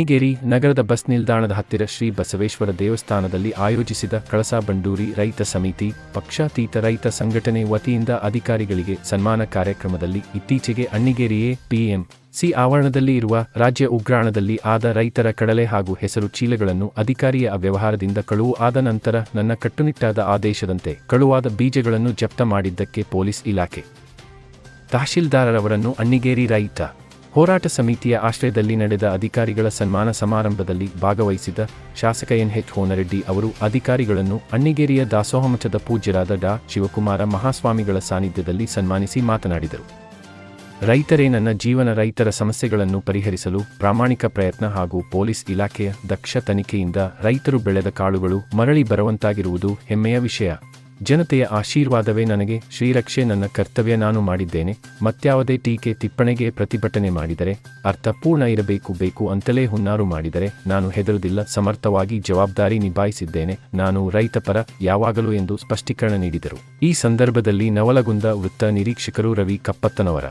ಅಣ್ಣಿಗೇರಿ ನಗರದ ಬಸ್ ನಿಲ್ದಾಣದ ಹತ್ತಿರ ಶ್ರೀ ಬಸವೇಶ್ವರ ದೇವಸ್ಥಾನದಲ್ಲಿ ಆಯೋಜಿಸಿದ ಕಳಸಾ ಬಂಡೂರಿ ರೈತ ಸಮಿತಿ, ಪಕ್ಷಾತೀತ ರೈತ ಸಂಘಟನೆ ವತಿಯಿಂದ ಅಧಿಕಾರಿಗಳಿಗೆ ಸನ್ಮಾನ ಕಾರ್ಯಕ್ರಮದಲ್ಲಿ ಇತ್ತೀಚೆಗೆ ಅಣ್ಣಿಗೇರಿಯೇ ಪಿಎಂ ಸಿ ಆವರಣದಲ್ಲಿ ಇರುವ ರಾಜ್ಯ ಉಗ್ರಾಣದಲ್ಲಿ ಆದ ರೈತರ ಕಡಲೆ ಹಾಗೂ ಹೆಸರು ಚೀಲಗಳನ್ನು ಅಧಿಕಾರಿಯ ಅವ್ಯವಹಾರದಿಂದ ಕಳುವು ಆದ ನಂತರ ನನ್ನ ಕಟ್ಟುನಿಟ್ಟಾದ ಆದೇಶದಂತೆ ಕಳುವಾದ ಬೀಜಗಳನ್ನು ಜಪ್ತ ಮಾಡಿದ್ದಕ್ಕೆ ಪೊಲೀಸ್ ಇಲಾಖೆ. ತಹಶೀಲ್ದಾರರವರನ್ನು ಅಣ್ಣಿಗೇರಿ ರೈತ ಹೋರಾಟ ಸಮಿತಿಯ ಆಶ್ರಯದಲ್ಲಿ ನಡೆದ ಅಧಿಕಾರಿಗಳ ಸನ್ಮಾನ ಸಮಾರಂಭದಲ್ಲಿ ಭಾಗವಹಿಸಿದ ಶಾಸಕ ಎನ್ ಎಚ್ ಹೋನರೆಡ್ಡಿ ಅವರು ಅಧಿಕಾರಿಗಳನ್ನು ಅಣ್ಣಿಗೇರಿಯ ದಾಸೋಹಮಠದ ಪೂಜ್ಯರಾದ ಡಾ. ಶಿವಕುಮಾರ ಮಹಾಸ್ವಾಮಿಗಳ ಸಾನ್ನಿಧ್ಯದಲ್ಲಿ ಸನ್ಮಾನಿಸಿ ಮಾತನಾಡಿದರು. ರೈತರೇ ನನ್ನ ಜೀವನ ರೈತರ ಸಮಸ್ಯೆಗಳನ್ನು ಪರಿಹರಿಸಲು ಪ್ರಾಮಾಣಿಕ ಪ್ರಯತ್ನ ಹಾಗೂ ಪೊಲೀಸ್ ಇಲಾಖೆಯ ದಕ್ಷ ತನಿಖೆಯಿಂದ ರೈತರು ಬೆಳೆದ ಕಾಳುಗಳು ಮರಳಿ ಬರುವಂತಾಗಿರುವುದು ಹೆಮ್ಮೆಯ ವಿಷಯ. ಜನತೆಯ ಆಶೀರ್ವಾದವೇ ನನಗೆ ಶ್ರೀರಕ್ಷೆ ನನ್ನ ಕರ್ತವ್ಯ ನಾನು ಮಾಡಿದ್ದೇನೆ ಮತ್ಯಾವುದೇ ಟೀಕೆ ತಿಪ್ಪಣೆಗೆ ಪ್ರತಿಭಟನೆ ಮಾಡಿದರೆ ಅರ್ಥಪೂರ್ಣ ಇರಬೇಕು, ಬೇಕು ಅಂತಲೇ ಹುನ್ನಾರು ಮಾಡಿದರೆ, ನಾನು ಹೆದರುದಿಲ್ಲ ಸಮರ್ಥವಾಗಿ ಜವಾಬ್ದಾರಿ ನಿಭಾಯಿಸಿದ್ದೇನೆ, ನಾನು ರೈತಪರ ಯಾವಾಗಲೂ ಎಂದು ಸ್ಪಷ್ಟೀಕರಣ ನೀಡಿದರು. ಈ ಸಂದರ್ಭದಲ್ಲಿ ನವಲಗುಂದ ವೃತ್ತ ನಿರೀಕ್ಷಕರು ರವಿ ಕಪ್ಪತ್ತನವರ.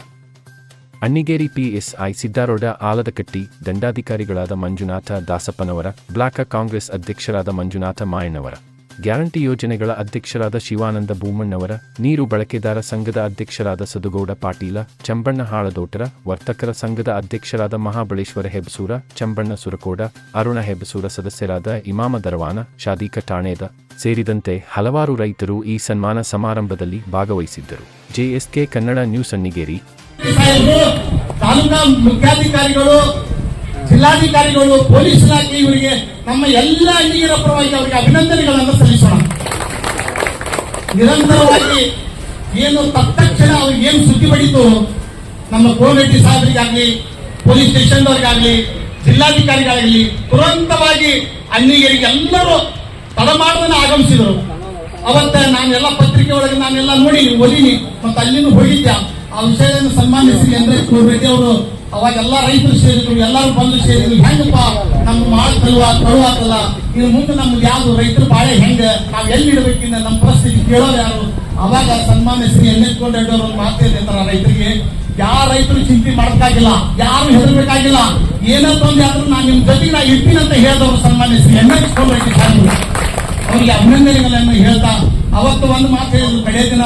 ಅಣ್ಣಿಗೇರಿ ಪಿಎಸ್ಐ ಸಿದ್ದಾರೋಡ ಆಲದಕಟ್ಟಿ, ದಂಡಾಧಿಕಾರಿಗಳಾದ ಮಂಜುನಾಥ ದಾಸಪ್ಪನವರ, ಬ್ಲಾಕ್ ಕಾಂಗ್ರೆಸ್ ಅಧ್ಯಕ್ಷರಾದ ಮಂಜುನಾಥ ಮಾಯಣ್ಣವರ ಗ್ಯಾರಂಟಿ ಯೋಜನೆಗಳ ಅಧ್ಯಕ್ಷರಾದ ಶಿವಾನಂದ ಭೂಮಣ್ಣವರ, ನೀರು ಬಳಕೆದಾರ ಸಂಘದ ಅಧ್ಯಕ್ಷರಾದ ಸದುಗೌಡ ಪಾಟೀಲ, ಚಂಬಣ್ಣ ಹಾಳದೋಟರ ವರ್ತಕರ ಸಂಘದ ಅಧ್ಯಕ್ಷರಾದ ಮಹಾಬಳೇಶ್ವರ ಹೆಬ್ಸೂರ ಚಂಬಣ್ಣ ಸುರಕೋಡ, ಅರುಣ ಹೆಬ್ಸೂರ ಸದಸ್ಯರಾದ ಇಮಾಮ ದರವಾನ ಶಾದೀಕ ಠಾಣೇದ ಸೇರಿದಂತೆ ಹಲವಾರು ರೈತರು ಈ ಸನ್ಮಾನ ಸಮಾರಂಭದಲ್ಲಿ ಭಾಗವಹಿಸಿದ್ದರು. JSK Kannada news Annigeri. ಜಿಲ್ಲಾಧಿಕಾರಿಗಳು, ಪೊಲೀಸ್ ಇಲಾಖೆ ಇವರಿಗೆ, ನಮ್ಮ ಎಲ್ಲ ಹಳ್ಳಿಗರ ಪರವಾಗಿ ಅವರಿಗೆ ಅಭಿನಂದನೆಗಳನ್ನು ಸಲ್ಲಿಸೋಣ. ನಿರಂತರವಾಗಿ ಏನು ತಕ್ಷಣ ಅವ್ರಿಗೆ ಏನು ಸುದ್ದಿ ಬಡಿತು ನಮ್ಮ ಕೋಮೆಟ್ಟಿ ಸಾಹೇಬರಿಗಾಗಲಿ, ಪೊಲೀಸ್ ಸ್ಟೇಷನ್ದವ್ರಿಗಾಗ್ಲಿ, ಜಿಲ್ಲಾಧಿಕಾರಿಗಾಗಲಿ, ತುರಂತವಾಗಿ ಅಣ್ಣಿಗರಿಗೆ ಎಲ್ಲರೂ ತಡಮಾಡದನ್ನ ಆಗಮಿಸಿದರು. ಅವತ್ತ ನಾನೆಲ್ಲ ಪತ್ರಿಕೆ ಒಳಗೆ ನಾನೆಲ್ಲ ನೋಡಿ, ಓದಿನಿ, ಮತ್ತೆ ಅಲ್ಲಿನೂ ಹೋಗಿದ್ದೆ. ಆ ವಿಷಯವನ್ನು ಸನ್ಮಾನಿಸಿ ಅಂದ್ರೆ ರೆಡ್ಡಿ ಅವರು ಅವಾಗೆಲ್ಲ ರೈತರು ಸೇರಿದ್ರು, ಎಲ್ಲರೂ ಬಂದು ಸೇರಿದ್ರು, ಹೆಂಗಪ್ಪ? ನಮ್ಮ ಮಾಲ್ ಕಳುವ ಕಳುವಾತಲ್ಲ ಇನ್ನು ಮುಂದೆ ನಮ್ಗೆ ಯಾವ್ದು ರೈತರು ಬಾಳೆ ಹೆಂಗ? ನಾವ್ ಎಲ್ಲಿ ಇಡಬೇಕಿನ್ನ ನಮ್ಮ ಪರಿಸ್ಥಿತಿ ಕೇಳೋರು ಯಾರು? ಅವಾಗ ಸನ್ಮಾನಿಸಿ ಎನ್ನೆತ್ಕೊಂಡು ಅವರು ಒಂದು ಮಾತು ಹೇಳ್ತಾರೆ ರೈತರಿಗೆ, ಯಾರ ರೈತರು ಚಿಂತೆ ಮಾಡಬೇಕಾಗಿಲ್ಲ, ಯಾರು ಹೆದರ್ಬೇಕಾಗಿಲ್ಲ, ಏನೋ ತೊಂದ್ರೆ ಆದ್ರೂ ನಾನು ನಿಮ್ ಜೊತೆಗೆ ನಾ ಇರ್ತೀನಿ ಅಂತ ಹೇಳಿದವರು ಸನ್ಮಾನಿಸಿ ಎನ್ನೆತ್ಕೊಂಡು ಸಾಧ್ಯ ಅವರಿಗೆ ಅಭಿನಂದನೆಗಳನ್ನು ಹೇಳ್ತಾ, ಅವತ್ತು ಒಂದು ಮಾತು ಹೇಳಿದ್ರು ಕಡೆಯ ದಿನ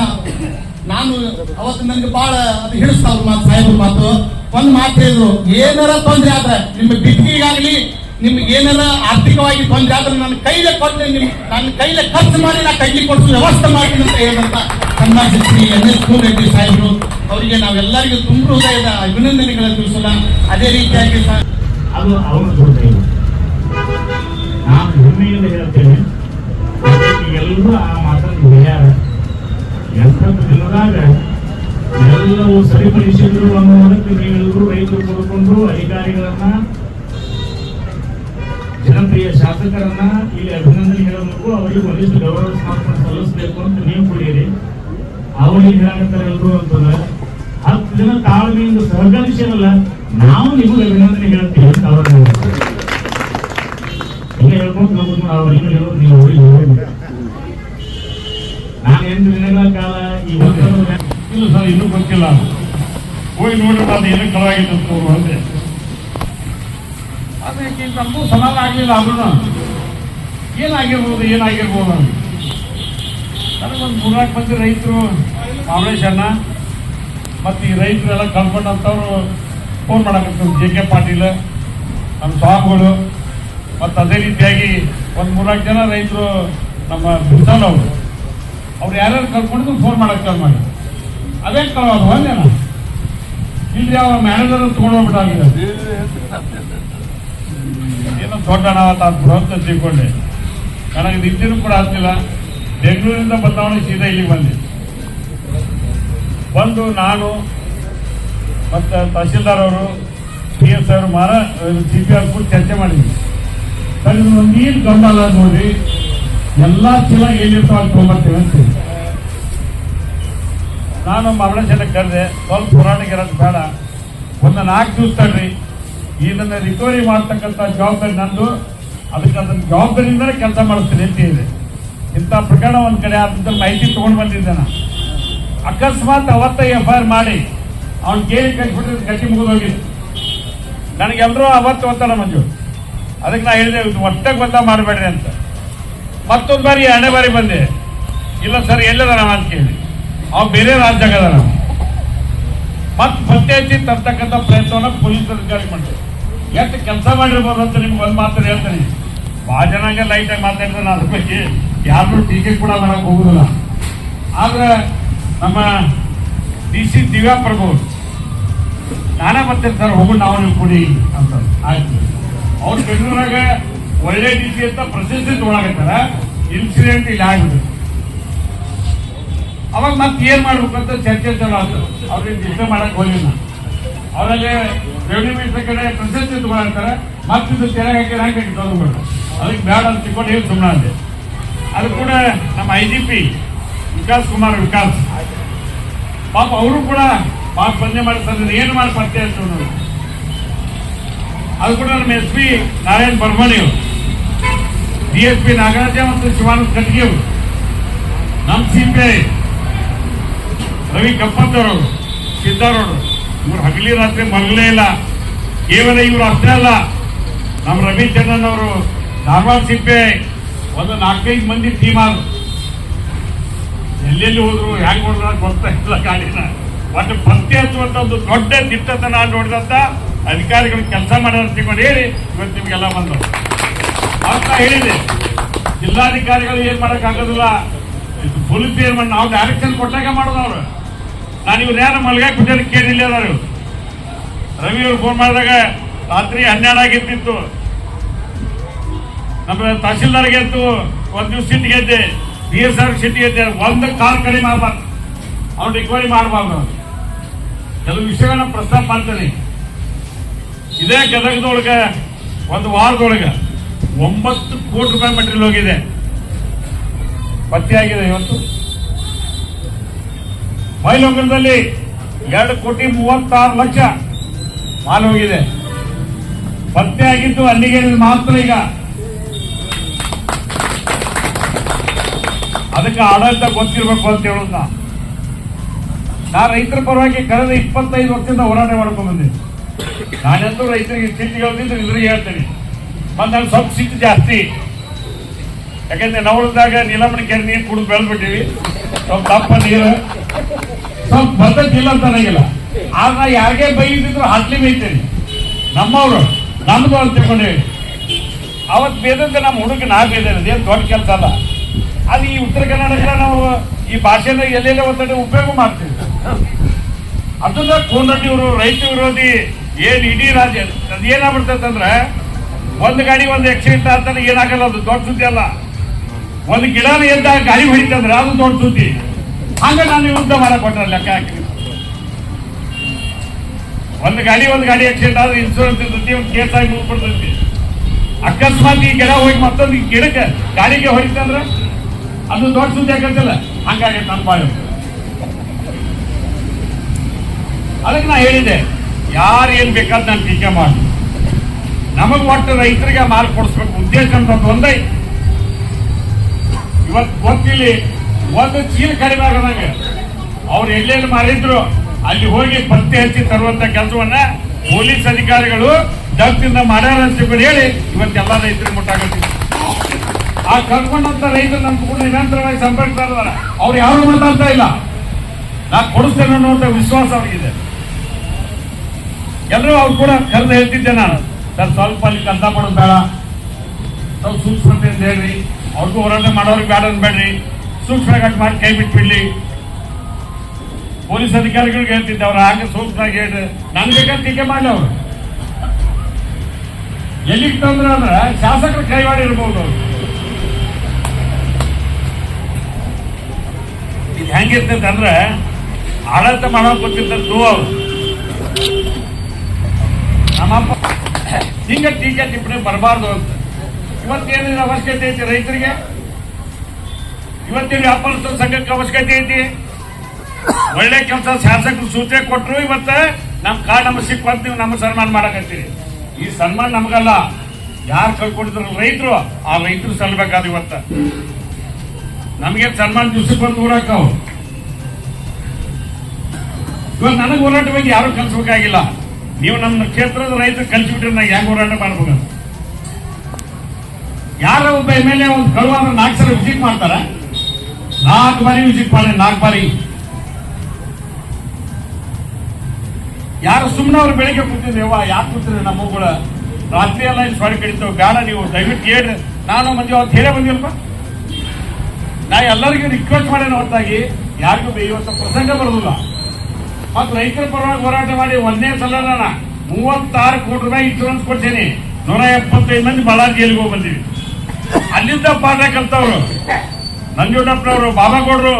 ನಾನು ಅವತ್ತು ನನಗೆ ಬಹಳ ಅದು ಹಿಡಿಸ್ತಾ ಅವ್ರ ಮಾತು, ಸಾಹೇಬ್ರ ಮಾತು. ಒಂದು ಮಾತು ಹೇಳಿದ್ರು, ಏನಾರ ತೊಂದ್ರೆ ಆದ್ರೆ ನಿಮ್ಮ ಬಿಟ್ಟಿಗಾಗ್ಲಿ ನಿಮ್ಗೆ ಏನಾರ ಆರ್ಥಿಕವಾಗಿ ತೊಂದ್ರೆ ಆದ್ರೆ ನನ್ನ ಕೈಲೇ ಕೊಟ್ಟು ನಿಮ್ ನನ್ನ ಕೈಲೆ ಖರ್ಚು ಮಾಡಿ ನಾ ಕೈಲಿ ಕೊಟ್ಟು ವ್ಯವಸ್ಥೆ ಮಾಡ್ತೀನಿ ಅಂತ ಹೇಳಿದಂತ ಸನ್ಮಾನಿಸಿ ಎನ್ ಎಸ್ ರೆಡ್ಡಿ ಸಾಹೇಬರು. ಅವರಿಗೆ ನಾವೆಲ್ಲರಿಗೂ ತುಂಬ ಹೃದಯದ ಅಭಿನಂದನೆಗಳನ್ನು ತಿಳಿಸೋಣ. ಅದೇ ರೀತಿಯಾಗಿ ಅದು ಅವನ ಹೃದಯ ನಾನು ಹೆಮ್ಮೆಯಿಂದ ಹೇಳ್ತೇನೆ ಎಲ್ಲರೂ ಆ ಮಾತನ್ನು ಹೇಳ್ಯಾರ ಎಂಥದ್ದು ದಿನದಾಗ ಎಲ್ಲವೂ ಸರಿಪಡಿಸಿದ್ರು ಅನ್ನೋದಕ್ಕೆ ನೀವೆಲ್ಲರೂ ರೈತರು ಕೊಡ್ಕೊಂಡು ಅಧಿಕಾರಿಗಳನ್ನ, ಜನಪ್ರಿಯ ಶಾಸಕರನ್ನ, ಇಲ್ಲಿ ಅಭಿನಂದನೆ ಹೇಳಬೇಕು ಅವರಿಗೆ ಒಂದಿಷ್ಟು ಗೌರವ ಸಮರ್ಪಣೆ ಸಲ್ಲಿಸಬೇಕು ಅಂತ ನೀವು ಕುಡಿಯಿರಿ ಅವರಿಗೆ ಹೇಳಕತ್ತಾರೆ ಎಲ್ಲರೂ ಅಂತಂದ್ರೆ, ಹತ್ತು ಜನ ತಾಳ್ಮೆಯಿಂದ ಸಹಕರಿಸಿರಲ್ಲ, ನಾವು ನಿಮಗೆ ಅಭಿನಂದನೆ ಹೇಳ್ತೀವಿ ಅಂತ ಅವರು ಹೇಳ್ಕೊಂಡು ಅವ್ರಿಗೆ ಹೇಳೋದು ನೀವು ಹೋಗಿ ಎಂಟು ದಿನಗಳ ಕಾಲ ಈ ಒಂದು ಇಲ್ಲ ಸರ್ ಇನ್ನೂ ಗೊತ್ತಿಲ್ಲ. ಹೋಗಿ ನೋಡಿದ್ರೆ ಅದು ಏನೋ ಕಳವಾಗಿತ್ತು ಅಂತ ಅವ್ರು ಅಂದೆ ಅದಕ್ಕೆ ನಮಗೂ ಸಮಾನ ಆಗಲಿಲ್ಲ ಆದ್ರೂ ಏನಾಗಿರ್ಬೋದು ಏನಾಗಿರ್ಬೋದು ಅಂತ. ನನಗೊಂದು ಮೂರ್ನಾಲ್ಕು ಮಂದಿ ರೈತರು ಅಣ್ಣ ಮತ್ತು ಈ ರೈತರೆಲ್ಲ ಕಳ್ಕೊಂಡಂಥವ್ರು ಫೋನ್ ಮಾಡಕತ್ತಾರೆ ಜೆ ಕೆ ಪಾಟೀಲ್ ನಮ್ಮ ಸ್ವಾಮಿಗಳು ಮತ್ತು ಅದೇ ರೀತಿಯಾಗಿ ಒಂದು ಮೂರ್ನಾಲ್ಕು ಜನ ರೈತರು ನಮ್ಮ ಬಿಡ್ಸಲ್ ಅವರು ಯಾರ್ಯಾರು ಕರ್ಕೊಂಡು ಫೋನ್ ಮಾಡೋಕ್ಕೆ ಚಾಲು ಮಾಡಿ ಅದೇ ಕಳವಾದ ಒಂದೇನ ಇಲ್ಲಿ ಅವ್ರ ಮ್ಯಾನೇಜರ್ ತೊಗೊಂಡೋಗ್ಬಿಟ್ಟಾಗಿದೆ ಏನೋ ದೊಡ್ಡ ಆಗ್ಬಿಡು ಅಂತ ತಿಳ್ಕೊಂಡೆ. ನನಗೆ ನಿದ್ದೆನೂ ಕೂಡ ಆಗ್ತಿಲ್ಲ. ಬೆಂಗಳೂರಿಂದ ಬಂದವನು ಸೀದಾ ಇಲ್ಲಿಗೆ ಬಂದೆ. ಬಂದು ನಾನು ಮತ್ತು ತಹಸೀಲ್ದಾರ್ ಅವರು, ಪಿ ಎಸ್ ಅವರು ಮಾರ ಸಿ ಪಿ ಆರ್ ಕೂಡ ಚರ್ಚೆ ಮಾಡಿದ್ವಿ. ಇದು ಒಂದು ನೀರು ಗಮನ ನೋಡ್ರಿ. ಎಲ್ಲ ಚೀಲ ಏನಿರ್ತಾವ ಅಲ್ಲಿ ತೊಗೊಂಬರ್ತೀವಿ ನಾನು ಮರಣ ಮರಳೇಶನ ಕರೆದೆ, ಸ್ವಲ್ಪ ಹೋರಾಟಕ್ಕೆ ಇರೋದು ಬೇಡ. ಒಂದು ನಾಲ್ಕು ದಿವಸ ತಡ್ರಿ. ಇದನ್ನ ರಿಕವರಿ ಮಾಡ್ತಕ್ಕಂಥ ಜವಾಬ್ದಾರಿ ನಂದು. ಅದಕ್ಕೆ ಅದನ್ನ ಜವಾಬ್ದಾರಿಯಿಂದಲೇ ಕೆಲಸ ಮಾಡಿಸ್ತೀನಿ ಅಂತ ಹೇಳಿದೆ. ಇಂಥ ಪ್ರಕರಣ ಒಂದು ಕಡೆ ಅದ್ರ ಮಾಹಿತಿ ತಗೊಂಡು ಬಂದಿದ್ದೆ ನಾನು. ಅಕಸ್ಮಾತ್ ಅವತ್ತ ಎಫ್ ಐ ಆರ್ ಮಾಡಿ, ಅವ್ನು ಕೇಳಿ ಕಟ್ಬಿಟ್ರೆ ಗಟ್ಟಿ ಮುಗಿದು ಹೋಗಿದ್ದು ನನಗೆಲ್ಲರೂ ಅವತ್ತು ಒತ್ತಡ ಮಂಜು ಅದಕ್ಕೆ ನಾ ಹೇಳಿದೆ ಒಟ್ಟಾಗಿ ಗೊಂದಲ ಮಾಡಬೇಡ್ರಿ ಅಂತ. ಮತ್ತೊಂದು ಬಾರಿ ಎರಡನೇ ಬಾರಿ ಬಂದೆ. ಇಲ್ಲ ಸರ್ ಎಲ್ಲದ ನಾವು ಅಂತ ಕೇಳಿ. ಅವ್ ಬೇರೆ ರಾಜ್ಯಗದ ನಾವು ಮತ್ ಪತ್ತೆ ಹಚ್ಚಿ ತರ್ತಕ್ಕಂಥ ಪ್ರಯತ್ನವನ್ನ ಪೊಲೀಸ್ ಅಧಿಕಾರಿ ಮಾಡಿದೆ ಎಷ್ಟು ಕೆಲಸ ಮಾಡಿರ್ಬೋದು ಅಂತ ನಿಮ್ಗೆ ಒಂದು ಮಾತು ಹೇಳ್ತೀನಿ. ಭಾಳ ಜನ ಲೈಟ್ ಆಗಿ ಮಾತಾಡಿದ್ರೆ ನಾನು ಅದ್ರ ಬಗ್ಗೆ ಯಾರು ಟೀಕೆ ಕೂಡ ಮಾಡಕ್ ಹೋಗುದಿಲ್ಲ. ಆದ್ರೆ ನಮ್ಮ ಡಿ ಸಿ ದಿವ್ಯಾ ಪ್ರಭು ನಾನೇ ಬರ್ತೀನಿ ಸರ್ ಹೋಗು ನಾವು ನೀವು ಕೊಡಿ ಅಂತ. ಆಯ್ತು. ಅವ್ರು ಬೆಂಗಳೂರಾಗ ಒಳ್ಳೆ ಸಿ ಅಂತ ಪ್ರಶಸ್ತಿ ತಗೊಳಕತ್ತಾರ. ಇನ್ಸಿಡೆಂಟ್ ಇಲ್ಲಿ ಆಗಿದೆ ಅವಾಗ ಮತ್ತೆ ಏನ್ ಮಾಡ್ಬೇಕು ಅಂತ ಚರ್ಚೆ ಚಲೋ ಆಯ್ತು ಅವ್ರಿಗೆ ಡಿಸ್ಟರ್ಬ್ ಮಾಡಕ್ ಹೋಗಿಲ್ಲ. ಅವರಲ್ಲಿ ರೆವಿನ್ಯೂ ಮಿನಿಸ್ಟರ್ ಕಡೆ ಪ್ರಶಸ್ತಿ ತಗೊಳಂತಾರೆ ಮತ್ತೆ ಇದು ತೆರೆ ಹಾಕಿ ಹಾಕಿ ತಗೊಂಡ್ಬಿಡ್ರು ಅದಕ್ಕೆ ಬೇಡ ಅಂತ ತಿಳ್ಕೊಂಡು ಏನು ಸುಮ್ಮನೆ ಅಂದೆ. ಅದು ಕೂಡ ನಮ್ಮ I G P Vikas Kumar Vikas. ಪಾಪ ಅವರು ಕೂಡ ಪಾಪ ಪಂದ್ಯ ಮಾಡಿ ತಂದ್ರೆ ಏನು ಮಾಡಿ ಪತ್ತೆ ಅಂತ ಅದು ಕೂಡ ನಮ್ಮ ಎಸ್ ಪಿ ನಾರಾಯಣ್ ಬರ್ಮಣಿ ಅವರು ಡಿ ಎಸ್ ಪಿ ನಾಗರಾಜ ಮತ್ತು ಶಿವಾನಂದ ಕಟ್ಗೆ ಅವರು. ನಮ್ಮ ಸಿಪಿಐ ರವಿ ಕಪ್ಪತ್ತವರು ಸಿದ್ದಾರವರು ಇವ್ರು ಹಗಲಿ ರಾತ್ರಿ ಮರಲೇ ಇಲ್ಲ. ಕೇವಲ ಇವರು ಅಷ್ಟೇ ಅಲ್ಲ. ನಮ್ಮ ರವಿಚಂದ್ರನ್ ಅವರು ಧಾರವಾಡ ಸಿಪಿಐ ಒಂದು ನಾಲ್ಕೈದು ಮಂದಿ ಟೀಮ್ ಆದ್ರು. ಎಲ್ಲೆಲ್ಲಿ ಹೋದ್ರು ಹ್ಯಾಂಗ್ ಹೋದ್ರು ಬರ್ತಾ ಇಲ್ಲ ಗಾಡಿನ. ಒಟ್ಟು ಪತ್ತೆ ಹಚ್ಚುವಂತ ಒಂದು ದೊಡ್ಡ ದಿಟ್ಟತನ ನೋಡಿದಂತ ಅಧಿಕಾರಿಗಳು ಕೆಲಸ ಮಾಡೋದು ತಿಳ್ಕೊಂಡು ಹೇಳಿ, ಇವತ್ತು ನಿಮ್ಗೆಲ್ಲ ಬಂದರು ಅಂತ ಹೇಳಿದೆ ಜಿಲ್ಲಾಧಿಕಾರಿಗಳು ಏನ್ ಮಾಡಕ್ ಆಗೋದಿಲ್ಲ. ಪೊಲೀಸ್ ಏನ್ ಮಾಡಿ ನಾವು ಡೈರೆಕ್ಷನ್ ಕೊಟ್ಟಾಗ ಮಾಡೋದು ಅವ್ರು. ನಾನು ಇವ್ರು ಯಾರು ಮಲ್ಗಾಕ್ ಬಿಟ್ಟಿದ್ದು ಕೇಳಿಲ್ಲ ಅದಾರು. ರವಿ ಅವ್ರು ಫೋನ್ ಮಾಡಿದಾಗ ರಾತ್ರಿ ಹನ್ನೆರಡು ಆಗಿರ್ತಿತ್ತು. ನಮ್ಮ ತಹಶೀಲ್ದಾರ್ ಗೆದ್ದು ಒಂದು ದಿವಸ ಸಿಟ್ಟು ಗೆದ್ದೆ. ಬಿ ಎಸ್ ಆರ್ ಸಿಟ್ಟು ಗೆದ್ದೆ. ಒಂದು ಕಾಲ್ ಕಡಿಮೆ ಮಾಡಬಾರ್ದು ಅವ್ನು ರಿಕ್ವೈರಿ ಮಾಡಬಾರ್ದು. ಕೆಲವು ವಿಷಯಗಳನ್ನ ಪ್ರಸ್ತಾಪ ಮಾಡ್ತಾನೆ. ಇದೇ ಗದಗದೊಳಗೆ, ಒಂದು ವಾರದೊಳಗೆ ಒಂಬತ್ತು ಕೋಟಿ ರೂಪಾಯಿ ಮೆಟೀರಿಯಲ್ ಹೋಗಿದೆ. ಪತ್ತೆಯಾಗಿದೆ ಇವತ್ತು. ಮೈಲೊಂಗಲದಲ್ಲಿ ಎರಡು ಕೋಟಿ ಮೂವತ್ತಾರು ಲಕ್ಷ ಮಾಲ್ ಹೋಗಿದೆ. ಪತ್ತೆ ಆಗಿದ್ದು ಅಲ್ಲಿಗೆ ಮಾತ್ರ ಈಗ. ಅದಕ್ಕೆ ಆಡಳಿತ ಗೊತ್ತಿರ್ಬೇಕು ಅಂತ ಹೇಳೋದು ನಾ. ರೈತರ ಪರವಾಗಿ ಕಳೆದ ಇಪ್ಪತ್ತೈದು ವರ್ಷದಿಂದ ಹೋರಾಟ ಮಾಡ್ಕೊಂಡ್ ಬಂದಿದ್ದೆ ನಾನೆಂತೂ ರೈತರಿಗೆ ಸ್ಥಿತಿ ಹೇಳ್ತಿದ್ರೆ ಇದ್ರಿಗೆ ಹೇಳ್ತೇನೆ. ಮತ್ತೆ ನಾನು ಸ್ವಲ್ಪ ಸಿಟ್ಟು ಜಾಸ್ತಿ. ಯಾಕಂದ್ರೆ ನವಳದಾಗ ನೀಲಮಣಿ ಕೆರೆ ನೀರು ಕುಡಿದು ಬೆಳೆದ್ಬಿಟ್ಟಿವಿ. ಸ್ವಲ್ಪ ದಪ್ಪ ನೀರು. ಸ್ವಲ್ಪ ಬರ್ತಕ್ಕಿಲ್ಲ ಅಂತ ಅನ್ನಂಗಿಲ್ಲ. ಆದ್ರೆ ಯಾರಿಗೆ ಬೈದಿದ್ರು ಹಾಕ್ಲಿ ಬೈತೇನೆ. ನಮ್ಮವರು ನಮ್ದು ಅಂತ ತಿಳ್ಕೊಂಡೇವಿ. ಅವತ್ತು ಬೇದಂತೆ ನಮ್ಮ ಹುಡುಗ ನಾ ಬೇದೇನೆ ಅದೇನು ದೊಡ್ಡ ಕೆಲಸ ಅಲ್ಲ. ಅದು ಈ ಉತ್ತರ ಕರ್ನಾಟಕ ನಾವು ಈ ಭಾಷೆನ ಎಲ್ಲೆಲ್ಲ ಒಂದೆಡೆ ಉಪಯೋಗ ಮಾಡ್ತೀವಿ. ಅದನ್ನ ಕೋನಟ್ಟಿ ಇವರು ರೈತ ವಿರೋಧಿ ಏನ್ ಇಡೀ ರಾಜ್ಯ ಅದು ಏನಾಗ್ಬಿಡ್ತಂದ್ರೆ ಒಂದು ಗಾಡಿ, ಒಂದು ಆಕ್ಸಿಡೆಂಟ್ ಆದ್ರೆ ಏನಾಗಲ್ಲ, ಅದು ದೊಡ್ಡ ಸುದ್ದಿ ಅಲ್ಲ. ಒಂದು ಗಿಡನ ಎದ್ದ ಗಾಡಿ ಹೊಡಿತಂದ್ರೆ ಅದು ದೊಡ್ಡ ಸುದ್ದಿ. ಹಂಗ ನಾನು ಯುದ್ಧ ಮಾಡಕ್ ಕೊಟ್ಟ ಲೆಕ್ಕ ಹಾಕಿ. ಒಂದು ಗಾಡಿ ಒಂದು ಗಾಡಿ ಆಕ್ಸಿಡೆಂಟ್ ಆದ್ರೆ ಇನ್ಶೂರೆನ್ಸ್ ಇರ್ತೈತಿ, ಒಂದು ಕೇಸ್ ಆಗಿ ಮುಗ್ಬಿಡ್ತೈತಿ ಅಕಸ್ಮಾತ್ ಈ ಗಿಡ ಹೋಗಿ ಮತ್ತೊಂದು ಗಿಡಕ್ಕೆ, ಗಾಡಿಗೆ ಹೊಡಿತಂದ್ರೆ ಅದು ದೊಡ್ಡ ಸುದ್ದಿ ಆಗತ್ತಲ್ಲ. ಹಂಗಾಗಿ ನನ್ನ ಬಾಳು. ಅದಕ್ಕೆ ನಾ ಹೇಳಿದೆ ಯಾರು ಏನ್ ಬೇಕಾದ್ ನಾನು ಟೀಕೆ ಮಾಡಿ. ನಮಗ್ ಒಟ್ಟು ರೈತರಿಗೆ ಮಾಲ್ ಕೊಡಿಸ್ಬೇಕು. ಉದ್ದೇಶ ಅಂತ ಒಂದೈ. ಇವತ್ತು ಗೊತ್ತಿಲ್ಲಿ ಒಂದು ಚೀಲ ಕಡಿಮೆ ಆಗದಂಗೆ. ಅವ್ರು ಎಲ್ಲೆಲ್ಲಿ ಮಾರಿದ್ರು, ಅಲ್ಲಿ ಹೋಗಿ ಪತ್ತೆ ಹಚ್ಚಿ ತರುವಂತ ಕೆಲಸವನ್ನ ಪೊಲೀಸ್ ಅಧಿಕಾರಿಗಳು ದತ್ತಿಂದ ಮಾಡ್ಯಾರ ಅಂತ ಹೇಳಿ, ಇವತ್ತೆಲ್ಲ ರೈತರಿಗೆ ಮುಟ್ಟಾಗುತ್ತೆ ಆ ಕರ್ಕೊಂಡಂತ ರೈತರು ನಮ್ಮ ಕೂಡ ನಿರಂತರವಾಗಿ ಸಂಪರ್ಕ ಇದಾರ ಅವ್ರು ಯಾರು ಮಾತಾಡ್ತಾ ಇಲ್ಲ. ನಾ ಕೊಡಿಸ್ತೇನೆ ಅನ್ನುವಂತ ವಿಶ್ವಾಸ ಅವ್ರಿಗಿದೆ. ಎಲ್ಲರೂ ಅವ್ರು ಕೂಡ ಕರೆದು ಹೇಳ್ತಿದ್ದೆ ನಾನು. ಸರ್, ಸ್ವಲ್ಪ ಅಲ್ಲಿ ಕಂತ ಪಡೋದು ಬೇಡ. ಸ್ವಲ್ಪ ಅಂತ ಹೇಳ್ರಿ. ಅವ್ರಿಗೂ ಹೋರಾಟ ಮಾಡೋರಿಗೆ ಬೇಡ ಅನ್ಬೇಡ್ರಿ ಸೂಕ್ಷ್ಮವಾಗಿ ಮಾಡಿ ಕೈ ಬಿಟ್ಬಿಡ್ಲಿ. ಪೊಲೀಸ್ ಅಧಿಕಾರಿಗಳಿಗೆ ಹೇಳ್ತಿದ್ದೆ ಅವ್ರು, ಹಾಗೆ ಸೂಕ್ಷ್ಮವಾಗಿ ಹೇಳಿ ನನ್ ಬೇಕಂತ ಟೀಕೆ ಮಾಡಿ ಅವರು? ಎಲ್ಲಿಗೆ ತಂದ್ರೆ ಅಂದ್ರೆ ಶಾಸಕರ ಕೈವಾಡ ಇರ್ಬೋದು ಅವ್ರು. ಇದು ಹೆಂಗಿರ್ತೈತೆ ಅಂದ್ರೆ ಆಡಳಿತ ಮಾಡೋಕೆ ಗೊತ್ತಿರ್ತಾರೆ ಅವರು. ನಮ್ಮಪ್ಪ ಹಿಂಗ ಟೀಕೆ ಟಿಪ್ಪಣಿ ಬರಬಾರ್ದು ಅಂತ. ಏನು ಅವಶ್ಯಕತೆ ಐತಿ ರೈತರಿಗೆ? ಇವತ್ತಿನ ವ್ಯಾಪಾರಸ್ಥರ ಸಂಘಕ್ಕೆ ಅವಶ್ಯಕತೆ ಐತಿ? ಒಳ್ಳೆ ಕೆಲಸ ಶಾಸಕರು ಸೂಚನೆ ಕೊಟ್ಟರು ಇವತ್ತ ನಮ್ ಕಾರ್ಡ್ ನಮ್ಗೆ ಸಿಕ್ಕಂತ ನೀವು ನಮ್ಮ ಸನ್ಮಾನ ಮಾಡಕತ್ತೀರಿ. ಈ ಸನ್ಮಾನ ನಮಗಲ್ಲ. ಯಾರು ಕಳ್ಕೊಂಡಿದ್ರು? ರೈತರು. ಆ ರೈತರು ಸಲ್ಲಬೇಕಾದ ಇವತ್ತ. ನಮಗೆ ಸನ್ಮಾನ ದಿವ್ಸಕ್ಕೆ ಬಂದು ಊರಾಕವು ಇವಾಗ ನನಗೆ ಹೋರಾಟ ಬಗ್ಗೆ ಯಾರು ಕಲಿಸ್ಬೇಕಾಗಿಲ್ಲ. ನೀವು ನಮ್ಮ ಕ್ಷೇತ್ರದ ರೈತ ಕಲಿಸ್ಬಿಟ್ರೆ ನಾ ಹೆಂಗ್ ಹೋರಾಟ ಮಾಡ್ಬೇಕು? ಯಾರ ಒಬ್ಬ ಎಂ ಎಲ್ ಎ ಒಂದು ಕಳುವ ನಾಲ್ಕು ಸಲ ವಿಸಿಟ್ ಮಾಡ್ತಾರ? ನಾಲ್ಕು ಬಾರಿ ವಿಸಿಟ್ ಮಾಡಿ, ನಾಲ್ಕು ಬಾರಿ. ಯಾರು ಸುಮ್ಮನೆ ಅವ್ರು ಬೆಳಿಗ್ಗೆ ಕೂತಿದ್ದೇವ ಯಾಕೆ ಕೂತಿದ್ರೆ ನಮ್ಮಗಳ ರಾತ್ರಿ ಎಲ್ಲ ಸ್ವಾಡಿ ಬೇಡ ನೀವು, ದಯವಿಟ್ಟು ಹೇಳಿ ನಾನು ಮಂದಿ ಅವತ್ತು ಹೇಳೇ ಬಂದಿಲ್ಪ ನಾ ಎಲ್ಲರಿಗೂ ರಿಕ್ವೆಸ್ಟ್ ಮಾಡೇನ ಹೊರತಾಗಿ. ಯಾರಿಗೂ ಇವತ್ತು ಪ್ರಸಂಗ ಬರೋದಿಲ್ಲ. ಮತ್ತು ರೈತರ ಪರವಾಗಿ ಹೋರಾಟ ಮಾಡಿ ಒಂದೇ ಸಲ ನಾನು ಮೂವತ್ತಾರು ಕೋಟಿ ರೂಪಾಯಿ ಇನ್ಶೂರೆನ್ಸ್ ಕೊಡ್ತೀನಿ. ನೂರ ಎಪ್ಪತ್ತೈದು ಮಂದಿ ಬಳ್ಳಾರಿ ಜೈಲಿಗೆ ಹೋಗಿ ಬಂದಿವಿ. ಅಲ್ಲಿಂದ ಪಾಠ ಕಲ್ತವ್ರು. ನಂಜುಂಡಪ್ಪನವರು, ಬಾಬಾಗೌಡರು.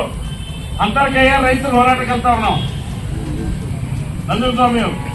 ಅಂತ ಕೈಯ ರೈತರು ಹೋರಾಟ ಕಲ್ತವ್ರು ನಾವು. ಅವರು